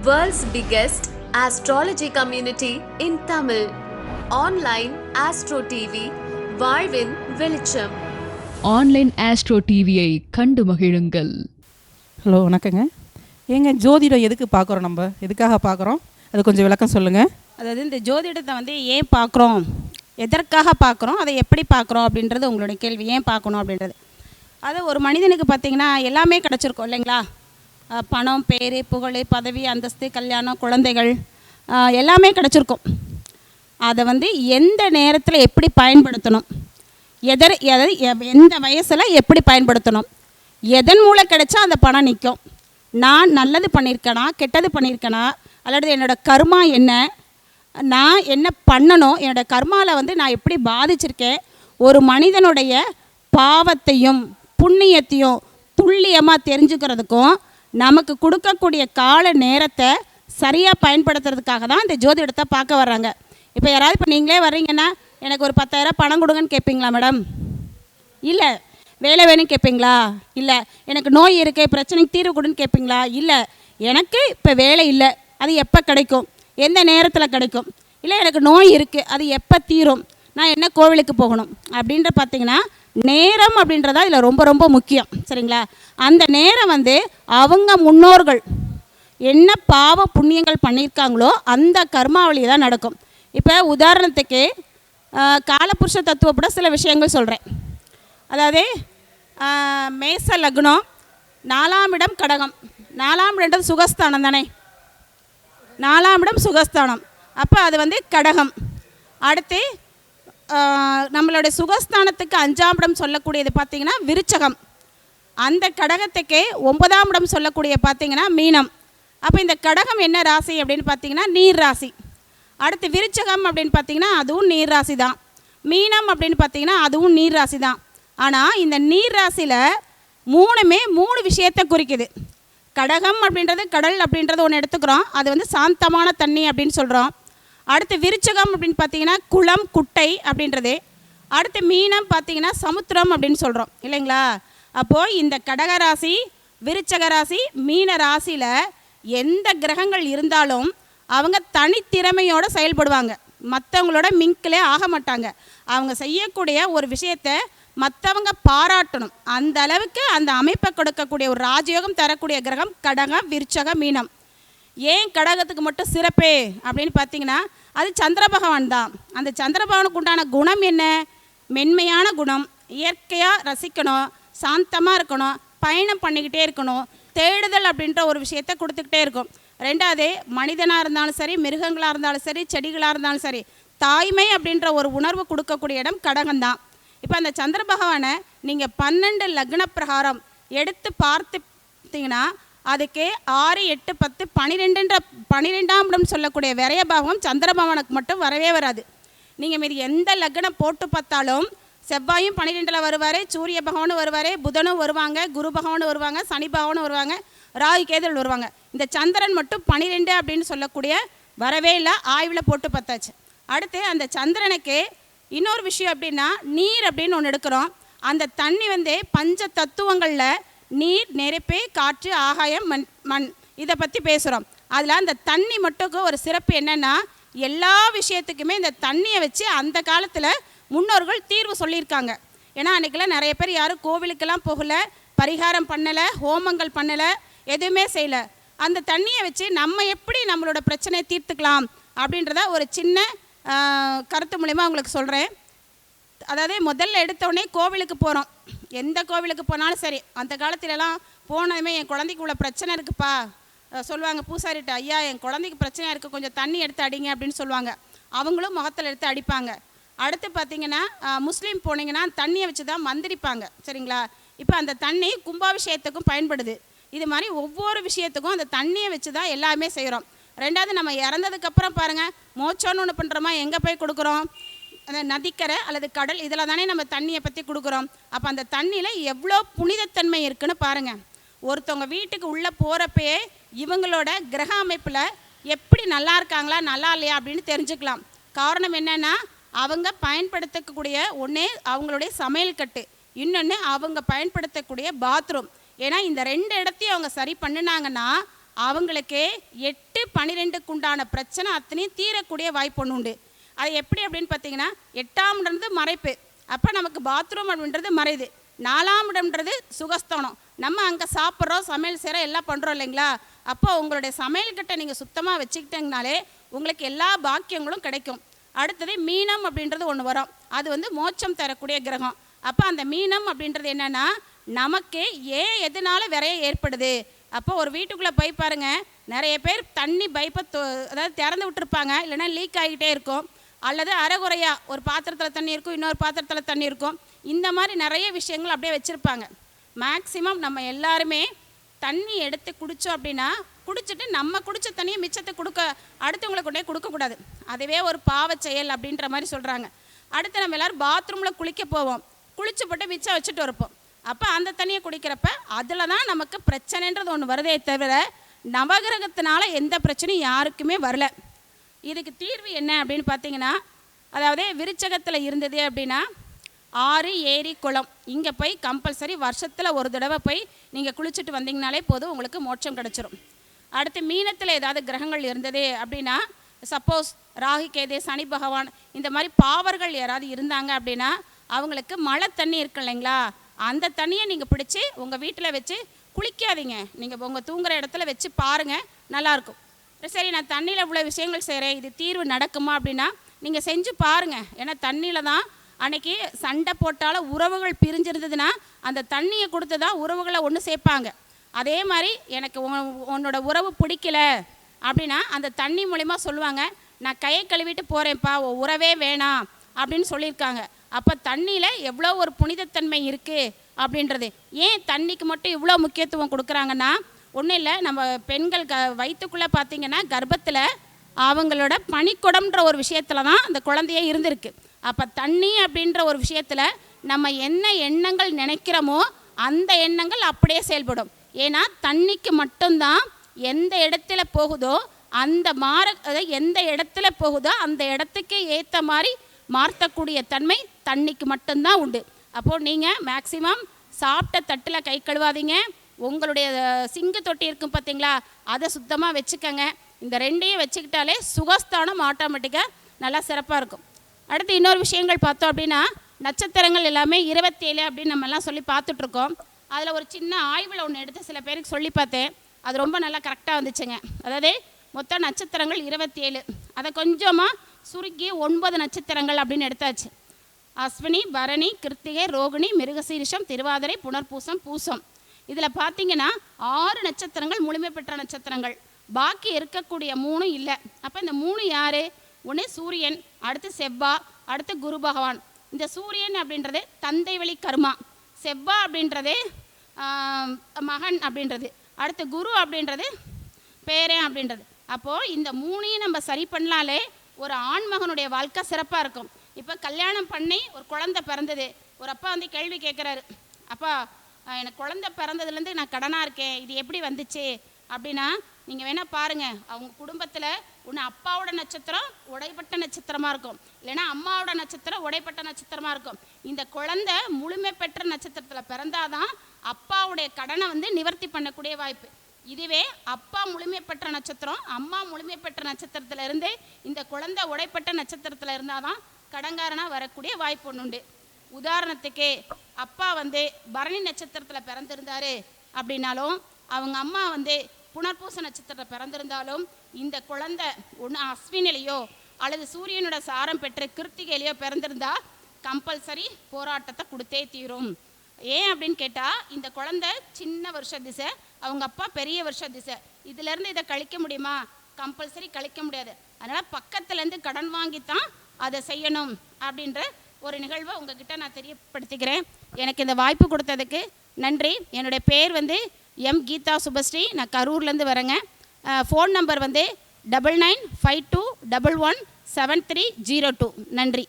World's biggest astrology community in Tamil. Online Astro TV, வாழ்வின் வெளிச்சம் online astro டிவியை கண்டு மகிழுங்கள். ஹலோ வணக்கங்க. ஏங்க ஜோதிடம் எதுக்கு பார்க்குறோம் நம்ம? எதுக்காக பார்க்குறோம்? அது கொஞ்சம் விளக்கம் சொல்லுங்கள் அதாவது இந்த ஜோதிடத்தை வந்து ஏன் பார்க்குறோம்? எதற்காக பார்க்குறோம்? அதை எப்படி பார்க்குறோம் அப்படின்றது உங்களுடைய கேள்வி. ஏன் பார்க்கணும் அப்படின்றது. அது ஒரு மனிதனுக்கு பார்த்தீங்கன்னா எல்லாமே கிடச்சிருக்கும் இல்லைங்களா? பணம் பேர் புகழ் பதவி அந்தஸ்து கல்யாணம் குழந்தைகள் எல்லாமே கிடச்சிருக்கும். அதை வந்து எந்த நேரத்தில் எப்படி பயன்படுத்தணும்? எதர் எதை எந்த வயசில் எப்படி பயன்படுத்தணும்? எதன் மூலம் கிடைச்சா அந்த பணம் நிற்கும் நான் நல்லது பண்ணியிருக்கேனா கெட்டது பண்ணியிருக்கேனா அல்லது என்னோட கர்மா என்ன? நான் என்ன பண்ணணும் என்னோடய கர்மாவில் வந்து நான் எப்படி பாதிச்சிருக்கேன்? ஒரு மனிதனுடைய பாவத்தையும் புண்ணியத்தையும் துல்லியமாக தெரிஞ்சுக்கிறதுக்கும் நமக்கு கொடுக்கக்கூடிய கால நேரத்தை சரியாக பயன்படுத்துறதுக்காக தான் இந்த ஜோதிடத்தை பார்க்க வர்றாங்க. இப்போ யாராவது இப்போ நீங்களே வர்றீங்கன்னா எனக்கு ஒரு பத்தாயிரம் பணம் கொடுங்கன்னு கேட்பீங்களா மேடம்? இல்லை. வேலை வேணும் கேட்பீங்களா இல்லை. எனக்கு நோய் இருக்கு பிரச்சனைக்கு தீர்வு கொடுன்னு கேட்பீங்களா இல்லை. எனக்கு இப்போ வேலை இல்லை. அது எப்போ கிடைக்கும்? எந்த நேரத்தில் கிடைக்கும்? இல்லை எனக்கு நோய் இருக்குது அது எப்போ தீரும்? நான் என்ன கோவிலுக்கு போகணும்? அப்படின்ற பார்த்தீங்கன்னா நேரம் அப்படின்றதா இதில் ரொம்ப ரொம்ப முக்கியம். சரிங்களா? அந்த நேரம் வந்து அவங்க முன்னோர்கள் என்ன பாவ புண்ணியங்கள் பண்ணியிருக்காங்களோ அந்த கர்மாவளி தான் நடக்கும். இப்போ உதாரணத்துக்கு காலபுருஷ தத்துவப்பட சில விஷயங்கள் சொல்கிறேன் அதாவது மேச லக்னம் நாலாம் இடம் கடகம். நாலாம் இடம்ன்றது சுகஸ்தானம் தானே? நாலாம் இடம் சுகஸ்தானம். அப்போ அது வந்து கடகம். அடுத்து நம்மளுடைய சுகஸ்தானத்துக்கு அஞ்சாம் இடம் சொல்லக்கூடியது பார்த்தீங்கன்னா விருச்சகம். அந்த கடகத்துக்கே ஒன்பதாம் இடம் சொல்லக்கூடிய பார்த்தீங்கன்னா மீனம். அப்போ இந்த கடகம் என்ன ராசி அப்படின்னு பார்த்தீங்கன்னா நீர் ராசி. அடுத்து விருச்சகம் அப்படின்னு பார்த்தீங்கன்னா அதுவும் நீர் ராசி தான். மீனம் அப்படின்னு பார்த்தீங்கன்னா அதுவும் நீர் ராசி தான். ஆனால் இந்த நீர் ராசியில் மூணுமே மூணு விஷயத்தை குறிக்குது. கடகம் அப்படின்றது கடல் அப்படின்றது ஒன்று எடுத்துக்கிறோம். அது வந்து சாந்தமான தண்ணி அப்படின்னு சொல்கிறோம் அடுத்து விருச்சகம் அப்படின்னு பார்த்தீங்கன்னா குளம் குட்டை அப்படின்றது. அடுத்து மீனம் பார்த்தீங்கன்னா சமுத்திரம் அப்படின்னு சொல்கிறோம் இல்லைங்களா? அப்போது இந்த கடகராசி விருச்சக ராசி மீன ராசியில் எந்த கிரகங்கள் இருந்தாலும் அவங்க தனித்திறமையோடு செயல்படுவாங்க. மற்றவங்களோட மிங்கிலே ஆக மாட்டாங்க. அவங்க செய்யக்கூடிய ஒரு விஷயத்தை மற்றவங்க பாராட்டணும். அந்த அளவுக்கு அந்த அமைப்பை கொடுக்கக்கூடிய ஒரு ராஜயோகம் தரக்கூடிய கிரகம் கடகம் விருச்சக மீனம். ஏன் கடகத்துக்கு மட்டும் சிறப்பே? அப்படின்னு பார்த்தீங்கன்னா அது சந்திர பகவான் தான். அந்த சந்திர பகவானுக்கு உண்டான குணம் என்ன? மென்மையான குணம். இயற்கையாக ரசிக்கணும் சாந்தமாக இருக்கணும் பயணம் பண்ணிக்கிட்டே இருக்கணும் தேடுதல் அப்படின்ற ஒரு விஷயத்தை கொடுத்துக்கிட்டே இருக்கும். ரெண்டாவது மனிதனாக இருந்தாலும் சரி மிருகங்களாக இருந்தாலும் சரி செடிகளாக இருந்தாலும் சரி தாய்மை அப்படின்ற ஒரு உணர்வு கொடுக்கக்கூடிய இடம் கடகம்தான் இப்போ அந்த சந்திர பகவானை நீங்கள் பன்னெண்டு லக்ன பிரகாரம் எடுத்து பார்த்துட்டிங்கன்னா அதுக்கு ஆறு எட்டு பத்து பன்னிரெண்டுன்ற பன்னிரெண்டாம் இடம் சொல்லக்கூடிய விரைய பாவம் சந்திரபவனுக்கு மட்டும் வரவே வராது. நீங்கள் மீது எந்த லக்னம் போட்டு பார்த்தாலும் செவ்வாயும் பன்னிரெண்டில் வருவார் சூரிய பகவானும் வருவார் புதனும் வருவாங்க குரு பகவானும் வருவாங்க சனி பகவானும் வருவாங்க ராகு கேதல் வருவாங்க. இந்த சந்திரன் மட்டும் பன்னிரெண்டு அப்படின்னு சொல்லக்கூடிய வரவே இல்லை ஆய்வில் போட்டு பார்த்தாச்சு. அடுத்து அந்த சந்திரனுக்கு இன்னொரு விஷயம் அப்படின்னா நீர் அப்படின்னு ஒன்று எடுக்கிறோம். அந்த தண்ணி வந்து பஞ்ச தத்துவங்களில் நீர் நெருப்பு காற்று ஆகாயம் மண் மண். இதை பற்றி பேசுகிறோம் அதில் அந்த தண்ணி மட்டுக்கு ஒரு சிறப்பு என்னென்னா எல்லா விஷயத்துக்குமே இந்த தண்ணியை வச்சு அந்த காலத்தில் முன்னோர்கள் தீர்வு சொல்லியிருக்காங்க. ஏன்னா அன்றைக்கெல்லாம் நிறைய பேர் யாரும் கோவிலுக்கெல்லாம் போகல பரிகாரம் பண்ணலை ஹோமங்கள் பண்ணலை எதுவுமே செய்யலை. அந்த தண்ணியை வச்சு நம்ம எப்படி நம்மளோட பிரச்சனையை தீர்த்துக்கலாம் அப்படின்றத ஒரு சின்ன கருத்து மூலிமா உங்களுக்கு சொல்கிறேன் அதாவது முதல்ல எடுத்தோடனே கோவிலுக்கு போகிறோம் எந்த கோவிலுக்கு போனாலும் சரி அந்த காலத்திலலாம் போனதுமே என் குழந்தைக்கு உள்ள பிரச்சனை இருக்குப்பா. சொல்லுவாங்க பூசாரிட்ட ஐயா என் குழந்தைக்கு பிரச்சனையாக இருக்குது கொஞ்சம் தண்ணி எடுத்து அடிங்க அப்படின்னு சொல்லுவாங்க. அவங்களும் முகத்தில் எடுத்து அடிப்பாங்க. அடுத்து பார்த்தீங்கன்னா முஸ்லீம் போனீங்கன்னா தண்ணியை வச்சு தான் மந்திரிப்பாங்க சரிங்களா? இப்போ அந்த தண்ணி கும்பாபிஷேகத்துக்கும் பயன்படுது. இது மாதிரி ஒவ்வொரு விஷயத்துக்கும் அந்த தண்ணியை வச்சு தான் எல்லாமே செய்கிறோம் ரெண்டாவது நம்ம இறந்ததுக்கப்புறம் பாருங்கள் மோச்சோன்னு ஒன்று பண்ணுறோமா எங்கே போய் கொடுக்குறோம்? அந்த நதிக்கரை அல்லது கடல் இதில் தானே நம்ம தண்ணியை பற்றி கொடுக்குறோம். அப்போ அந்த தண்ணியில் எவ்வளோ புனிதத்தன்மை இருக்குன்னு பாருங்கள் ஒருத்தவங்க வீட்டுக்கு உள்ளே போகிறப்பயே இவங்களோட கிரக அமைப்பில் எப்படி நல்லா இருக்காங்களா நல்லா இல்லையா அப்படின்னு தெரிஞ்சுக்கலாம். காரணம் என்னென்னா அவங்க பயன்படுத்தக்கூடிய ஒன்று அவங்களுடைய சமையல் கட்டு இன்னொன்று அவங்க பயன்படுத்தக்கூடிய பாத்ரூம். ஏன்னா இந்த ரெண்டு இடத்தையும் அவங்க சரி பண்ணினாங்கன்னா அவங்களுக்கு எட்டு பன்னிரெண்டுக்குண்டான பிரச்சனை அத்தனையும் தீரக்கூடிய வாய்ப்பு ஒன்று உண்டு. அது எப்படி அப்படின்னு பார்த்தீங்கன்னா எட்டாம் இடம்ன்றது மறைப்பு. அப்போ நமக்கு பாத்ரூம் அப்படின்றது மறையுது. நாலாம் இடம்ன்றது சுகஸ்தானம். நம்ம அங்கே சாப்பிட்றோம் சமையல் செய்கிறோம் எல்லாம் பண்ணுறோம் இல்லைங்களா? அப்போ உங்களுடைய சமையல்கிட்ட நீங்கள் சுத்தமாக வச்சுக்கிட்டீங்கனாலே உங்களுக்கு எல்லா பாக்கியங்களும் கிடைக்கும். அடுத்தது மீனம் அப்படின்றது ஒன்று வரும். அது வந்து மோட்சம் தரக்கூடிய கிரகம். அப்போ அந்த மீனம் அப்படின்றது என்னன்னா நமக்கு ஏன் எதனால விரைய ஏற்படுது? அப்போ ஒரு வீட்டுக்குள்ளே போய் பாருங்க நிறைய பேர் தண்ணி பைப்பை அதாவது திறந்து விட்டுருப்பாங்க. இல்லைன்னா லீக் ஆகிட்டே இருக்கும். அல்லது அரைகுறையா ஒரு பாத்திரத்தில் தண்ணி இருக்கும் இன்னொரு பாத்திரத்தில் தண்ணி இருக்கும். இந்த மாதிரி நிறைய விஷயங்கள் அப்படியே வச்சுருப்பாங்க. மேக்ஸிமம் நம்ம எல்லாருமே தண்ணி எடுத்து குடித்தோம் அப்படின்னா குடிச்சிட்டு நம்ம குடித்த தண்ணியை மிச்சத்தை கொடுக்க அடுத்தவங்களை கொண்டே கொடுக்கக்கூடாது அதுவே ஒரு பாவ செயல் அப்படின்ற மாதிரி சொல்கிறாங்க அடுத்து நம்ம எல்லாரும் பாத்ரூமில் குளிக்க போவோம். குளிச்சு போட்டு மிச்சம் வச்சுட்டு இருப்போம். அப்போ அந்த தண்ணியை குடிக்கிறப்ப அதில் தான் நமக்கு பிரச்சனைன்றது ஒன்று வருதே தவிர நவகிரகத்தினால எந்த பிரச்சனையும் யாருக்குமே வரல. இதுக்கு தீர்வு என்ன அப்படின்னு பார்த்தீங்கன்னா அதாவது விருச்சகத்தில் இருந்தது அப்படின்னா ஆறு ஏரி குளம். இங்கே போய் கம்பல்சரி வருஷத்தில் ஒரு தடவை போய் நீங்கள் குளிச்சுட்டு வந்தீங்கனாலே போதும் உங்களுக்கு மோட்சம் கிடச்சிரும். அடுத்து மீனத்தில் ஏதாவது கிரகங்கள் இருந்தது அப்படின்னா சப்போஸ் ராகு கேதே சனி பகவான் இந்த மாதிரி பாவர்கள் யாராவது இருந்தாங்க அப்படின்னா அவங்களுக்கு மழை தண்ணி இருக்கு இல்லைங்களா? அந்த தண்ணியை நீங்கள் பிடிச்சி உங்கள் வீட்டில் வச்சு குளிக்காதீங்க. நீங்கள் உங்கள் தூங்குற இடத்துல வச்சு பாருங்கள் நல்லாயிருக்கும் சரி நான் தண்ணியில் இவ்வளோ விஷயங்கள் செய்கிறேன் இது தீர்வு நடக்குமா அப்படின்னா நீங்கள் செஞ்சு பாருங்கள் ஏன்னா தண்ணியில் தான் அன்னைக்கு சண்டை போட்டாலும் உறவுகள் பிரிஞ்சிருந்ததுன்னா அந்த தண்ணியை கொடுத்து தான் உறவுகளை ஒன்று சேர்ப்பாங்க. அதே மாதிரி எனக்கு உன்னோட உறவு பிடிக்கல அப்படின்னா அந்த தண்ணி மூலிமா சொல்லுவாங்க நான் கையை கழுவிட்டு போகிறேன்ப்பா உன் உறவே வேணாம் அப்படின்னு சொல்லியிருக்காங்க. அப்போ தண்ணியில் எவ்வளோ ஒரு புனிதத்தன்மை இருக்குது அப்படின்றது. ஏன் தண்ணிக்கு மட்டும் இவ்வளோ முக்கியத்துவம் கொடுக்குறாங்கன்னா ஒன்றும் இல்லை நம்ம பெண்கள் க வயிற்றுக்குள்ளே பார்த்தீங்கன்னா கர்ப்பத்தில் அவங்களோட பனிக்குடம்ன்ற ஒரு விஷயத்தில் தான் அந்த குழந்தையே இருந்திருக்கு. அப்போ தண்ணி அப்படின்ற ஒரு விஷயத்தில் நம்ம என்ன எண்ணங்கள் நினைக்கிறோமோ அந்த எண்ணங்கள் அப்படியே செயல்படும். ஏன்னா தண்ணிக்கு மட்டும்தான் எந்த இடத்துல போகுதோ அந்த மாற அதாவது எந்த இடத்துல போகுதோ அந்த இடத்துக்கு ஏற்ற மாதிரி மாற்றக்கூடிய தன்மை தண்ணிக்கு மட்டும்தான் உண்டு. அப்போது நீங்கள் மேக்சிமம் சாப்பிட்ட தட்டில் கை கழுவாதீங்க. உங்களுடைய அஹ், சிங்கு தொட்டி இருக்கும் பார்த்தீங்களா அதை சுத்தமாக வச்சுக்கோங்க. இந்த ரெண்டையும் வச்சுக்கிட்டாலே சுகஸ்தானம் ஆட்டோமேட்டிக்காக நல்லா சிறப்பாக இருக்கும். அடுத்து இன்னொரு விஷயங்கள் பார்த்தோம் அப்படின்னா நட்சத்திரங்கள் எல்லாமே இருபத்தேழு அப்படின்னு நம்ம எல்லாம் சொல்லி பார்த்துட்ருக்கோம். அதில் ஒரு சின்ன ஆய்வில் ஒன்று எடுத்து சில பேருக்கு சொல்லி பார்த்தேன். அது ரொம்ப நல்லா கரெக்டாக வந்துச்சுங்க. அதாவது மொத்த நட்சத்திரங்கள் இருபத்தேழு. அதை கொஞ்சமாக சுருக்கி ஒன்பது நட்சத்திரங்கள் அப்படின்னு எடுத்தாச்சு. அஸ்வினி பரணி கிருத்திகை ரோகிணி மிருகசீரிஷம் திருவாதிரை புனர்பூசம் பூசம். இதில் பார்த்தீங்கன்னா ஆறு நட்சத்திரங்கள் முழுமை பெற்ற நட்சத்திரங்கள். பாக்கி இருக்கக்கூடிய மூணு இல்லை. அப்போ இந்த மூணு யார்? ஒன்று சூரியன் அடுத்து செவ்வா அடுத்து குரு பகவான். இந்த சூரியன் அப்படின்றது தந்தை வழி கர்மா. செவ்வா அப்படின்றது மகன் அப்படின்றது. அடுத்து குரு அப்படின்றது பேரன் அப்படின்றது. அப்போது இந்த மூணையும் நம்ம சரி பண்ணாலே ஒரு ஆண்மகனுடைய வாழ்க்கை சிறப்பாக இருக்கும். இப்போ கல்யாணம் பண்ணி ஒரு குழந்தை பிறந்தது. ஒரு அப்பா வந்து கேள்வி கேட்குறாரு அப்பா எனக்கு குழந்தை பிறந்ததுலேருந்து நான் கடனாக இருக்கேன். இது எப்படி வந்துச்சு? அப்படின்னா நீங்கள் வேணால் பாருங்கள் அவங்க குடும்பத்தில் ஒன்று அப்பாவோட நட்சத்திரம் உடைப்பட்ட நட்சத்திரமாக இருக்கும். இல்லைன்னா அம்மாவோட நட்சத்திரம் உடைப்பட்ட நட்சத்திரமாக இருக்கும். இந்த குழந்தை முழுமை பெற்ற நட்சத்திரத்தில் பிறந்தாதான் அப்பாவுடைய கடனை வந்து நிவர்த்தி பண்ணக்கூடிய வாய்ப்பு. இதுவே அப்பா முழுமை பெற்ற நட்சத்திரம் அம்மா முழுமை பெற்ற நட்சத்திரத்துல இருந்து இந்த குழந்தை உடைப்பட்ட நட்சத்திரத்தில் இருந்தால் தான் கடங்காரனாக வரக்கூடிய வாய்ப்பு ஒன்று உண்டு. உதாரணத்துக்கு அப்பா வந்து பரணி நட்சத்திரத்தில் பிறந்திருந்தாரு அப்படின்னாலும் அவங்க அம்மா வந்து புனர்பூச நட்சத்திரத்தில் பிறந்திருந்தாலும் இந்த குழந்தை ஒன்று அஸ்வினிலையோ அல்லது சூரியனோட சாரம் பெற்ற கிருத்திகையிலையோ பிறந்திருந்தா கம்பல்சரி போராட்டத்தை கொடுத்தே தீரும். ஏன் அப்படின்னு கேட்டால் இந்த குழந்தை சின்ன வருஷ திசை அவங்க அப்பா பெரிய வருஷ திசை. இதுலேருந்து இதை கழிக்க முடியுமா? கம்பல்சரி கழிக்க முடியாது. அதனால் பக்கத்துலேருந்து கடன் வாங்கித்தான் அதை செய்யணும் அப்படின்ற ஒரு நிகழ்வை உங்ககிட்ட நான் தெரியப்படுத்திக்கிறேன். எனக்கு இந்த வாய்ப்பு கொடுத்ததுக்கு நன்றி. என்னுடைய பேர் வந்து எம். கீதா சுபஸ்ரீ. நான் கரூர்லேருந்து வரேங்க. ஃபோன் நம்பர் வந்து double nine five two double one seven three zero two. நன்றி.